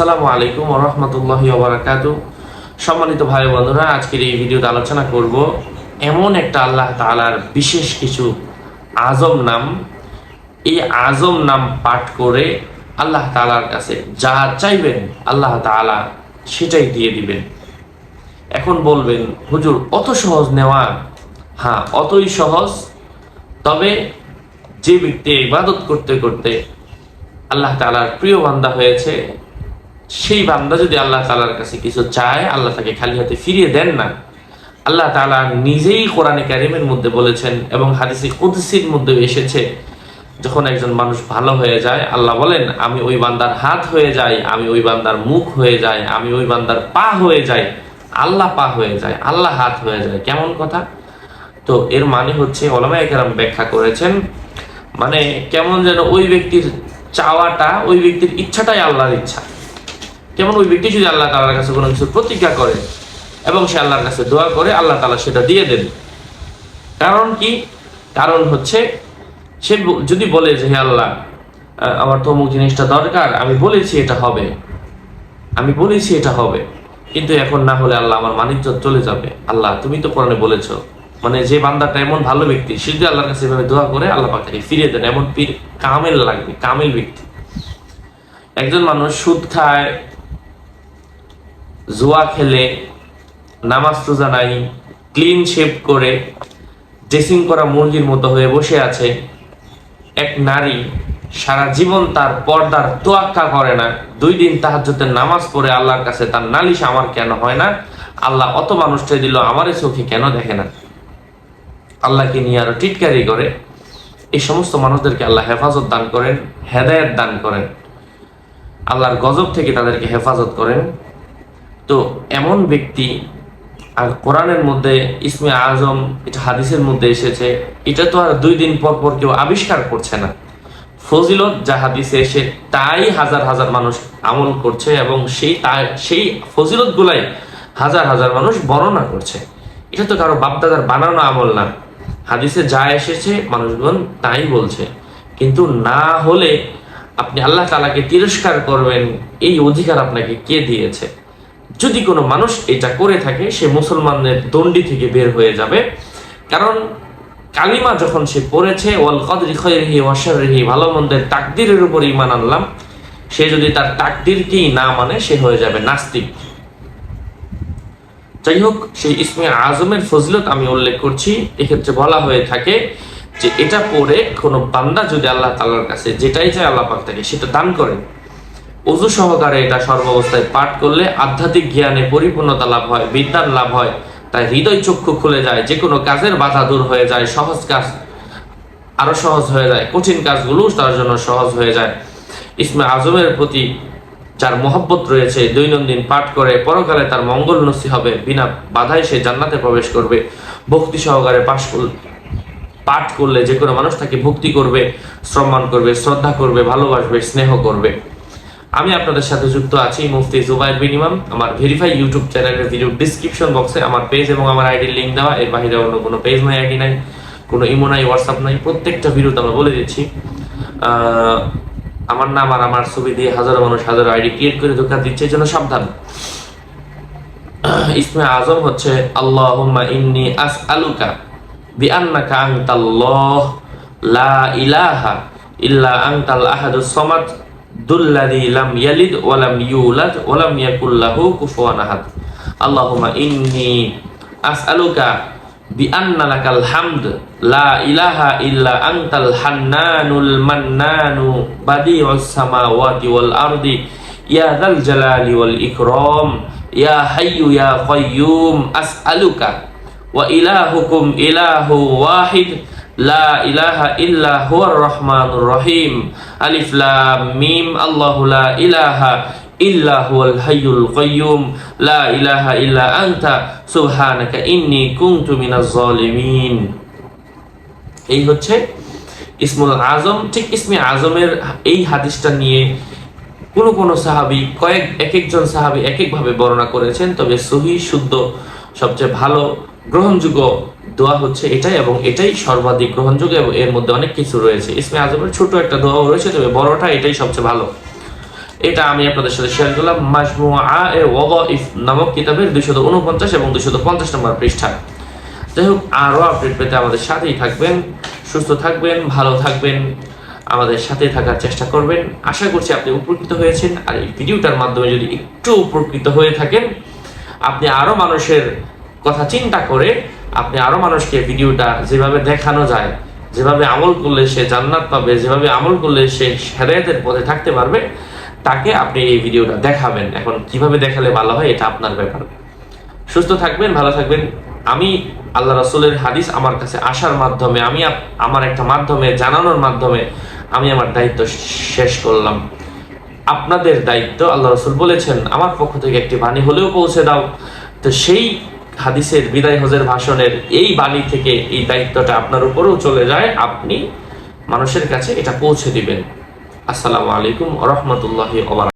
আসসালামু আলাইকুম রহমতুল্লাহি ওবরাকাত সম্মানিত ভাই বন্ধুরা, আজকের এই ভিডিওতে আলোচনা করব এমন একটা আল্লাহ তাআলার বিশেষ কিছু আজম নাম। এই আজম নাম পাঠ করে আল্লাহ তাআলার কাছে যা চাইবেন আল্লাহ তাআলা সেটাই দিয়ে দিবেন। এখন বলবেন, হুজুর, অত সহজ নেওয়া? হ্যাঁ অতই সহজ। তবে যে ব্যক্তি ইবাদত করতে করতে আল্লাহ তালার প্রিয় বান্দা হয়েছে সেই বান্দা যদি আল্লাহ তালার কাছে কিছু চায়, আল্লাহ তাকে খালি হাতে ফিরিয়ে দেন না। আল্লাহ তালা নিজেই কোরআনে কারিমের মধ্যে বলেছেন এবং হাদিসি কুদসির মধ্যে এসেছে, যখন একজন মানুষ ভালো হয়ে যায়, আল্লাহ বলেন, আমি ওই বান্দার হাত হয়ে যাই, আমি ওই বান্দার মুখ হয়ে যাই, আমি ওই বান্দার পা হয়ে যাই, আল্লাহ পা হয়ে যায়, আল্লাহ হাত হয়ে যায়। কেমন কথা? তো এর মানে হচ্ছে ওলামা একরাম ব্যাখ্যা করেছেন মানে কেমন যেন ওই ব্যক্তির চাওয়াটা, ওই ব্যক্তির ইচ্ছাটাই আল্লাহর ইচ্ছা। যেমন ওই ব্যক্তি যদি আল্লাহ তালার কাছে কোনো কিছু প্রতিজ্ঞা করে এবং সে আল্লাহর কাছে দোয়া করে, আল্লাহ তালা সেটা দিয়ে দেন। কারণ কি? কারণ হচ্ছে, সে যদি বলে যে, হে আল্লাহ আমার তো অমুক জিনিসটা দরকার, আমি বলেছি এটা হবে। আমি বলেছি এটা হবে। কিন্তু এখন না হলে আল্লাহ আমার মানিজ্য চলে যাবে। আল্লাহ, তুমি তো কোরআনে বলেছ। মানে যে বান্দাটা এমন ভালো ব্যক্তি, সে যদি আল্লাহর কাছে এভাবে দোয়া করে, আল্লাহ পাক ফিরিয়ে দেন। এমন পীর কামেল লাগবে, কামেল ব্যক্তি। একজন মানুষ সুদ খায় জুয়া খেলে, নামাজ রোজা নাই ক্লিন শেপ করে ড্রেসিং করা মুরগির মতো হয়ে বসে আছে। এক নারী সারা জীবন তার পর্দার তোয়াক্কা করে না। দুই দিন তাহাজ্জুদের নামাজ পড়ে আল্লাহর কাছে তার নালিশ আমার কেন হয় না? আল্লাহ অত মানুষটা দিল, আমারে চোখে কেন দেখে না? আল্লাহকে নিয়ে আরও টিটকারি করে। এই সমস্ত মানুষদেরকে আল্লাহ হেফাজত দান করেন, হেদায়েত দান করেন। আল্লাহর গজব থেকে তাদেরকে হেফাজত করেন। তো এমন ব্যক্তি আর কোরআনের মধ্যে ইসমে আজম, এটা হাদিসের মধ্যে এসেছে, এটা তো আর দুই দিন পর পর কেউ আবিষ্কার করছে না। ফজিলত যা হাদিসে এসে তাই হাজার হাজার মানুষ আমল করছে এবং সেই সেই ফজিলত গুলাই হাজার হাজার মানুষ বর্ণনা করছে। এটা তো কারও বাপদাদার বানানো আমল না। হাদিসে যা এসেছে, মানুষগণ তাই বলছে। কিন্তু না হলে আপনি আল্লাহ তালাকে তিরস্কার করবেন, এই অধিকার আপনাকে কে দিয়েছে? যদি কোনো মানুষ এটা করে থাকে, সে মুসলমানদের দণ্ডি থেকে বের হয়ে যাবে। কারণ কালিমা যখন সে পড়েছে, ওয়াল কদরি খৈরিহি ওয়াশারিহি ভালো মন্দের তাকদিরের উপর ইমান আনলাম, সে যদি তার তাকদিরকেই না মানে সে হয়ে যাবে নাস্তিক। যাই হোক সেই ইসমে আজমের ফজলত আমি উল্লেখ করছি। এক্ষেত্রে বলা হয়ে থাকে যে, এটা পড়ে কোনো বান্দা যদি আল্লাহ তাআলার কাছে যেটাই চায় আল্লাহ পাক তাকে সেটা দান করেন অজু সহকারে এটা সর্বাবস্থায় পাঠ করলে আধ্যাত্মিক জ্ঞানে পরিপূর্ণতা লাভ হয় বিদ্যান লাভ হয়। তাই হৃদয় চক্ষু খুলে যায় যে কোনো কাজের বাধা দূর হয়ে যায়, সহজ কাজ আরও সহজ হয়ে যায়, কঠিন কাজগুলো তার জন্য সহজ হয়ে যায়। ইসমে আজমের প্রতি যার মহব্বত রয়েছে, দৈনন্দিন পাঠ করে, পরকালে তার মঙ্গল নসি হবে বিনা বাধায় সে জান্নাতে প্রবেশ করবে। ভক্তি সহকারে পাশ করলে পাঠ করলে যে কোনো মানুষ তাকে ভক্তি করবে, সম্মান করবে, শ্রদ্ধা করবে, ভালোবাসবে, স্নেহ করবে। আমি আপনাদের সাথে যুক্ত আছি, মুফতি জুবাইর বিন ইমাম। আমার ভেরিফাই ইউটিউব চ্যানেলের ভিডিও ডিসক্রিপশন বক্সে আমার পেজ এবং আমার আইডির লিঙ্ক দেওয়া। এর বাইরে অন্য কোনো পেজ নাই আইডি নাই, কোনো ইমো নাই হোয়াটসঅ্যাপ নাই। প্রত্যেকটা ভিডিওতে আমরা বলে দিচ্ছি। আমার নাম আর আমার ছবি দিয়ে হাজারো মানুষ হাজারো আইডি ক্রিয়েট করে ধোকা দিচ্ছে, এই জন্য সাবধান। ইসমে আজম হচ্ছে, আল্লাহুম্মা ইন্নি আসআলুকা বিআন্নাকা আনতাল্লাহ, লা ইলাহা ইল্লা আনতাল আহাদুস সামাদ। দুল্লাযী লাম ইয়ালিদ ওয়া লাম ইউলাদ ওয়া লাম ইয়াকুল লাহু কুফুয়ান আহাদ আল্লাহুম্মা ইন্নি আসআলুকা বিআন্না লাকাল হামদ লা ইলাহা ইল্লা আনতাল হান্নানুল মান্নানু বাদিউস সামাওয়াতি ওয়াল আরদি ইয়া যাল জালালি ওয়াল ইকরাম ইয়া হাইয়ু ইয়া কাইয়ুম আসআলুকা ওয়া ইলাহুকুম ইলাহু ওয়াহিদ লা ইলাহা ইল্লা হুয়ার রহমানুর রহিম আলিফ লাম মিম, আল্লাহু লা ইলাহা ইল্লা হুয়াল হাইয়ুল কাইয়ুম, লা ইলাহা ইল্লা আনতা, সুবহানাকা ইন্নী কুনতু মিনাজ জালিমিন এই হচ্ছে ইসমুল আজম। ঠিক ইসমে আজমের এই হাদিসটা নিয়ে কোন কোন সাহাবি কয়েক এক একজন সাহাবি এক একভাবে বর্ণনা করেছেন, তবে সহি, শুদ্ধ, সবচেয়ে ভালো, গ্রহণযোগ্য দোয়া হচ্ছে এটাই এবং এটাই সর্বাধিক গ্রহণযোগ্য এবং এর মধ্যে অনেক কিছু রয়েছে। ইসমে আজমের ছোট একটা দোয়া রয়েছে, তবে বড়টা এটাই সবচেয়ে ভালো। এটা আমি আপনাদের সাথে শেয়ার করলাম মাজমুআ এ ওয়াদাইফ নামক কিতাবের দুইশত উনপঞ্চাশ এবং দুইশত পঞ্চাশ নম্বর পৃষ্ঠা। যাই হোক, আরও আপডেট পেতে আমাদের সাথেই থাকবেন, সুস্থ থাকবেন, ভালো থাকবেন, আমাদের সাথে থাকার চেষ্টা করবেন। আশা করছি আপনি উপকৃত হয়েছেন, আর এই ভিডিওটার মাধ্যমে যদি একটু উপকৃত হয়ে থাকেন, আপনি আরও মানুষের কথা চিন্তা করে আপনি আরও মানুষকে ভিডিওটা যেভাবে দেখানো যায়, যেভাবে আমল করলে সে জান্নাত পাবে, যেভাবে আমল করলে সে হেদায়তের পথে থাকতে পারবে, তাকে আপনি এই ভিডিওটা দেখাবেন। এখন কীভাবে দেখালে ভালো হয় এটা আপনার ব্যাপার। সুস্থ থাকবেন, ভালো থাকবেন। আমি আল্লাহ রাসূলের হাদিস আমার কাছে আসার মাধ্যমে, আমি আমার একটা মাধ্যমে, জানানোর মাধ্যমে আমি আমার দায়িত্ব শেষ করলাম। আপনাদের দায়িত্ব, আল্লাহ রসুল বলেছেন, আমার পক্ষ থেকে একটি বাণী হলেও পৌঁছে দাও। তো সেই হাদিসের বিদায় হজের ভাষণের এই বাণী থেকে এই দায়িত্বটা আপনার উপরেও চলে যায়, আপনি মানুষের কাছে এটা পৌঁছে দিবেন। আসসালামু আলাইকুম রহমতুল্লাহ